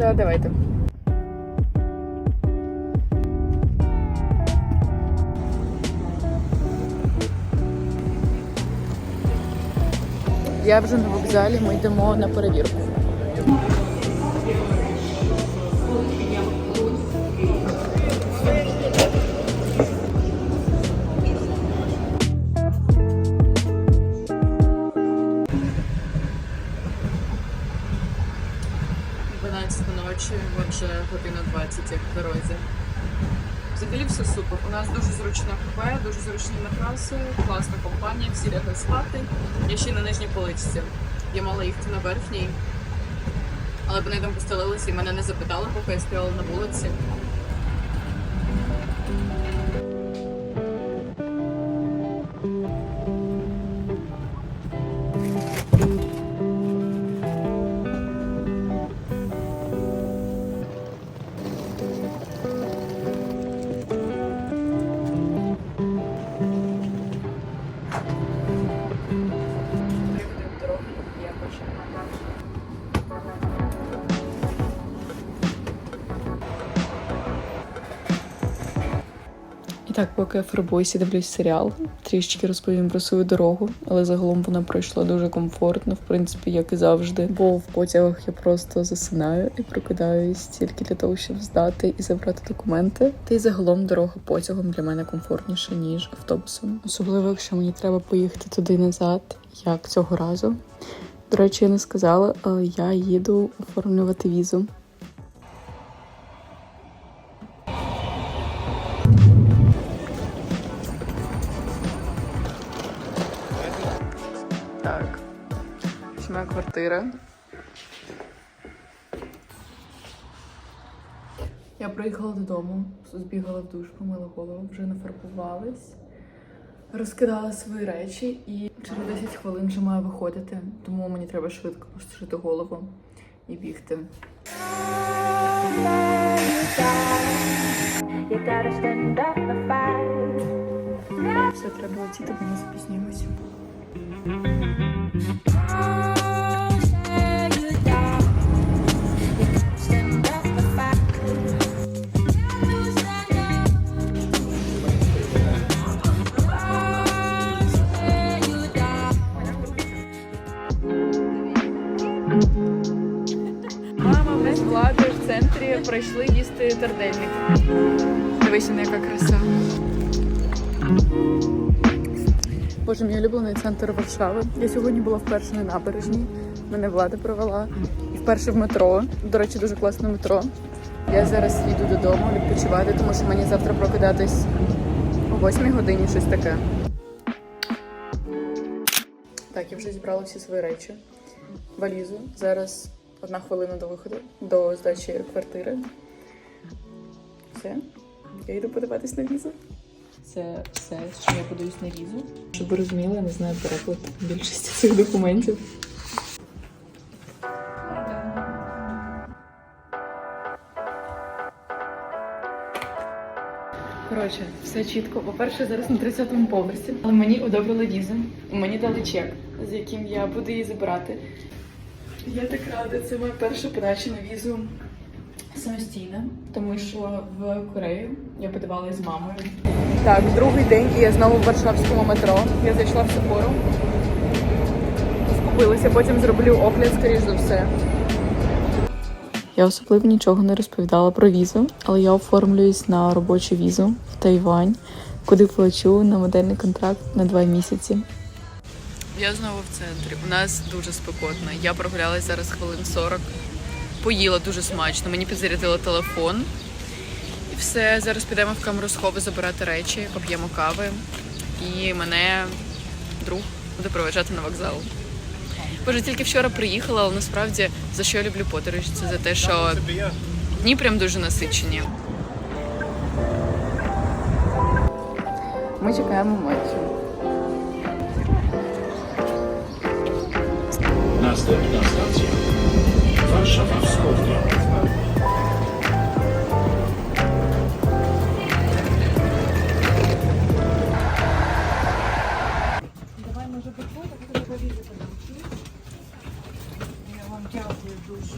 Та давайте. Я вже на вокзалі, ми йдемо на перевірку. Ночі, отже, година 20 як в дорозі. Взагалі все супер. У нас дуже зручна купе, дуже зручні матраси, класна компанія, всі лягли спати. Я ще на нижній поличці. Я мала їхати на верхній, але вони там постелилися і мене не запитали, поки я стояла на вулиці. Так, поки я фарбуюся, дивлюсь серіал, трішечки розповім про свою дорогу, але загалом вона пройшла дуже комфортно, в принципі, як і завжди. Бо в потягах я просто засинаю і прокидаюсь тільки для того, щоб здати і забрати документи. Та й загалом дорога потягом для мене комфортніша, ніж автобусом. Особливо, якщо мені треба поїхати туди назад, як цього разу. До речі, я не сказала, але я їду оформлювати візу. Ось моя квартира. Я приїхала додому, збігала в душ, помила голову, вже нафарбувалась, розкидала свої речі і через 10 хвилин вже маю виходити, тому мені треба швидко посушити голову і бігти. Все треба летіти, бо не прийшли їсти тардельник. Дивися, яка краса. Боже, мій улюблений центр Варшави. Я сьогодні була вперше на набережній. Мене влада провела. І вперше в метро. До речі, дуже класне метро. Я зараз їду додому відпочивати, тому що мені завтра прокидатись о 8 годині щось таке. Так, я вже зібрала всі свої речі. Валізу. Зараз одна хвилина до виходу, до здачі квартири. Все. Я йду подивитись на візу. Це все, чим я подаюсь на візу. Щоб ви розуміли, я не знаю переклад більшості цих документів. Коротше, все чітко. По-перше, зараз на 30-му поверсі, але мені одобрили візу. Мені дали чек, з яким я буду її забирати. Я так рада, це моя перша подача на візу самостійно, тому що в Корею я подавала з мамою. Так, другий день і я знову в Варшавському метро. Я зайшла в Сапору, скупилася, потім зроблю огляд, скоріш за все. Я особливо нічого не розповідала про візу, але я оформлююсь на робочу візу в Тайвань, куди плачу на модельний контракт на два місяці. Я знову в центрі. У нас дуже спекотно. Я прогулялась зараз хвилин 40. Поїла дуже смачно. Мені підзарядили телефон. І все. Зараз підемо в камеру схову забирати речі, поп'ємо кави. І мене друг буде проведжати на вокзал. Боже, тільки вчора приїхала, але насправді за що я люблю подорожі? Це за те, що дні прям дуже насичені. Ми чекаємо матчу. Następna stacja. Warszawa Wschodnia. Давай, може, підходимо, коли повітря подам. Я вам дякую дуже.